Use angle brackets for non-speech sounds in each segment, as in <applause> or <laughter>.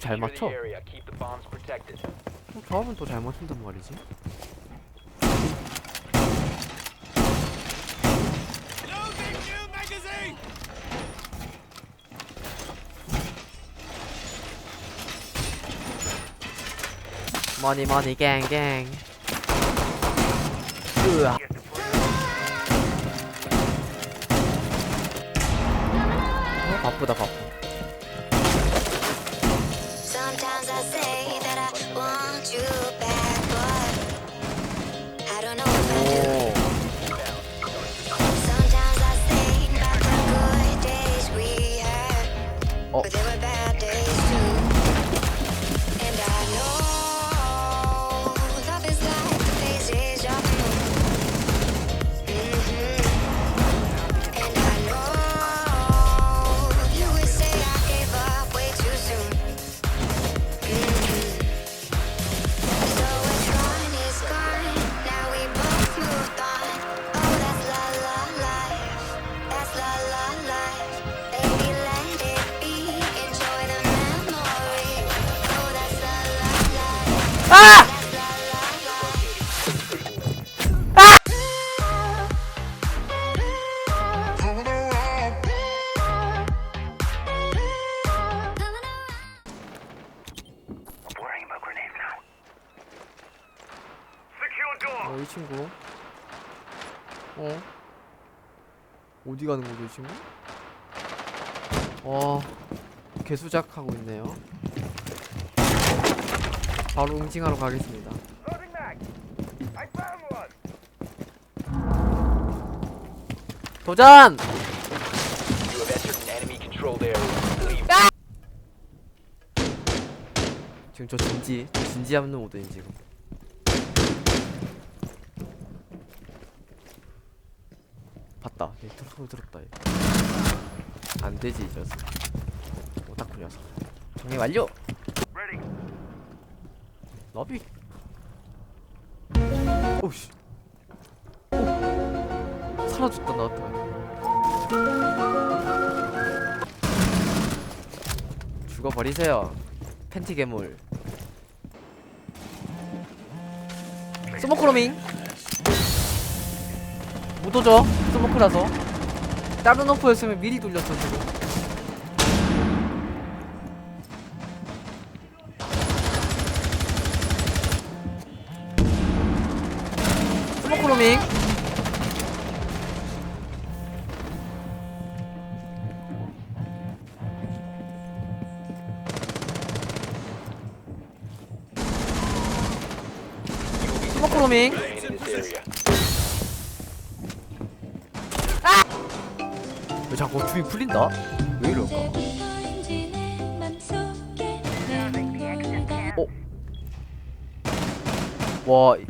잘 맞춰. the area. Keep the bombs protected. 어, 조합은 또잘 맞춘단 말이지. 머니 머니 갱갱. 으아. 어, 바쁘다 바쁘. Sometimes I say that I want you back, but I don't know if I do. 아! Life. 어, 이 친구. 어? 어디 가는 거죠, 이 친구? 와, 개수작하고 있네요. 바로 응징하러 가겠습니다. 도전! 지금 저 진지, 저 진지 없는 모드인 지금. 봤다. 얘 들- 소리 들었다. 얘. 안 되지, 이 녀석. 오타쿠 녀석. 정리 완료! 너비! 오우씨. 오! 사라졌다, 나왔다. 죽어버리세요. 팬티 괴물. 스모크로밍. 못 오죠? 스모크라서. 다른 오프였으면 미리 돌렸어, 지금. 크로밍. 스모크 로밍. This area. 왜 자꾸 주인 풀린다? 왜 이럴까? 어? 와 이-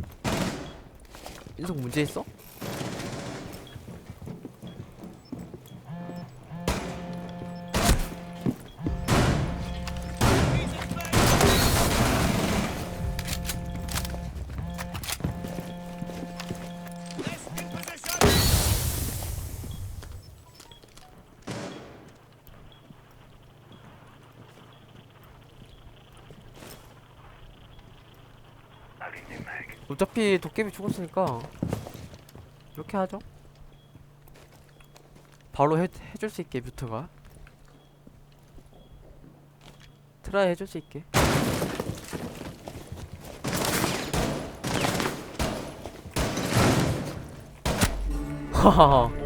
인성 문제 있어? 어차피 도깨비 죽었으니까 이렇게 하죠. 바로 해, 해줄 수 있게 뮤트가. 트라이 해줄 수 있게. <laughs> 하하하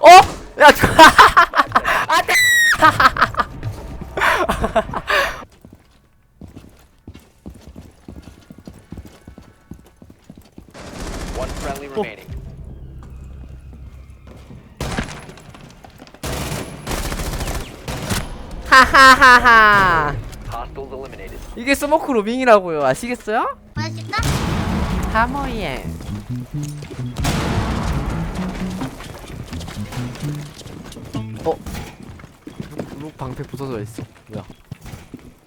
어? 야 저- One friendly remaining. 하하하하 Hostiles eliminated. 이게 스모크 로밍이라고요 아시겠어요? 맛있다? 하모예 룩, 룩 방패 부서져 있어. 뭐야?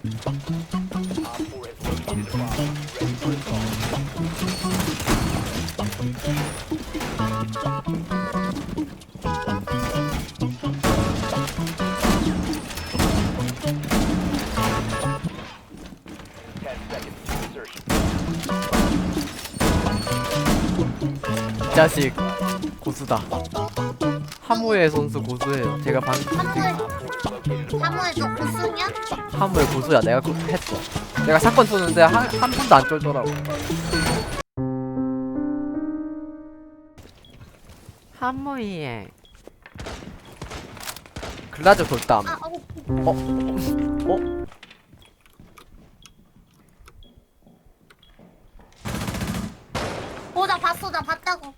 Op 4 has located a bomb. Ready for assault. Ten seconds to insertion. 이 자식 고수다. 하무의 선수 고수예요. 제가 방 사무엘 Op 4 has located a bomb. 사무엘도 고수냐? 하무의 고수야. 내가 그 했어. 내가 사건 쏘는데 한, 한 번도 안 쫄더라고. 하무이에 글라저 돌담. 아, 어, 어? 어? 어, 나 봤어, 나 봤다고.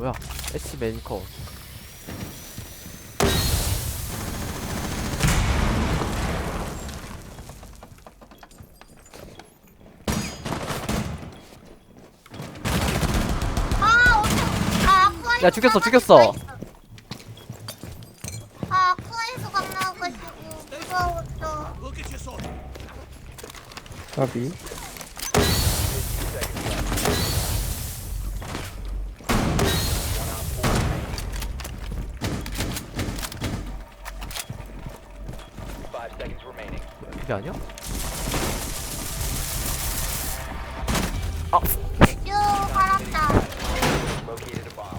뭐야? 애쉬. 아. 아, 아쿠아에서 야, 죽였어, 죽였어. 아, 아쿠아에서 강 나와가지고 무서웠어. 까비 그게 아니야? 쭉. Located a bomb.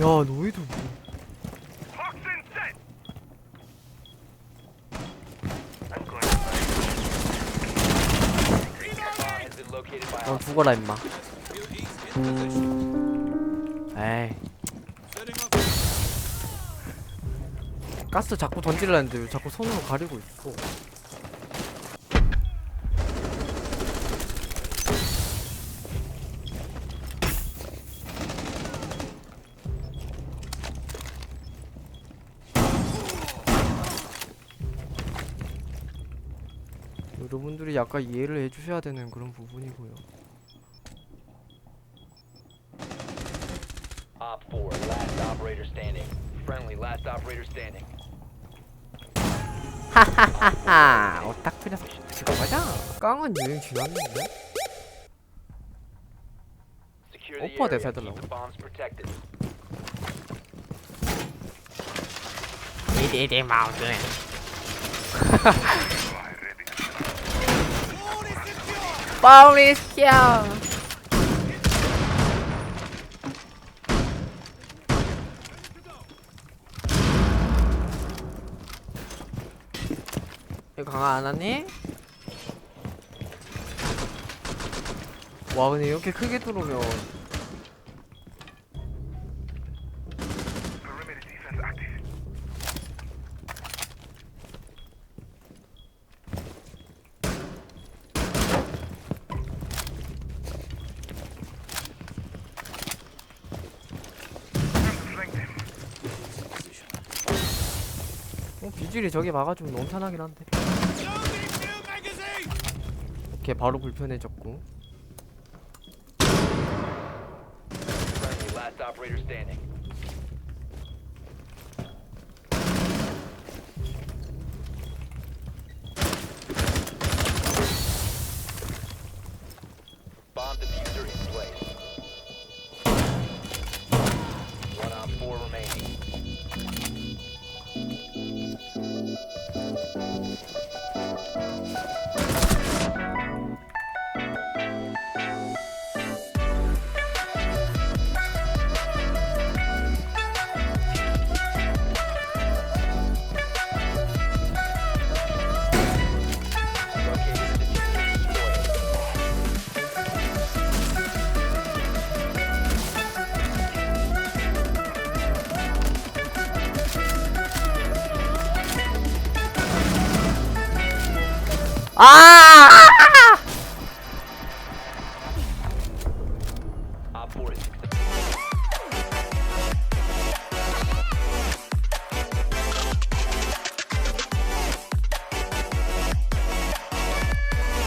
야, 너희도 뭐. 죽어라 임마. 에이. 가스 자꾸 던지려 했는데 왜 자꾸 손으로 가리고 있어. 여러분들이 약간 이해를 해주셔야 되는 그런 부분이고요. Op 4, last operator standing. Friendly, last operator standing. 하하하하 오타쿠 녀석 지금 가자 깡은 유행 지났는데 Secure the 오빠 area. 대사 Keep 해달라고. the bombs protected. 이리리 마우스 파우리스키야 강화 안 하니? 와 근데 이렇게 크게 들어오면 어, 비질이 저기 막아주면 너무 편하긴 한데. 걔 바로 불편해졌고. 아!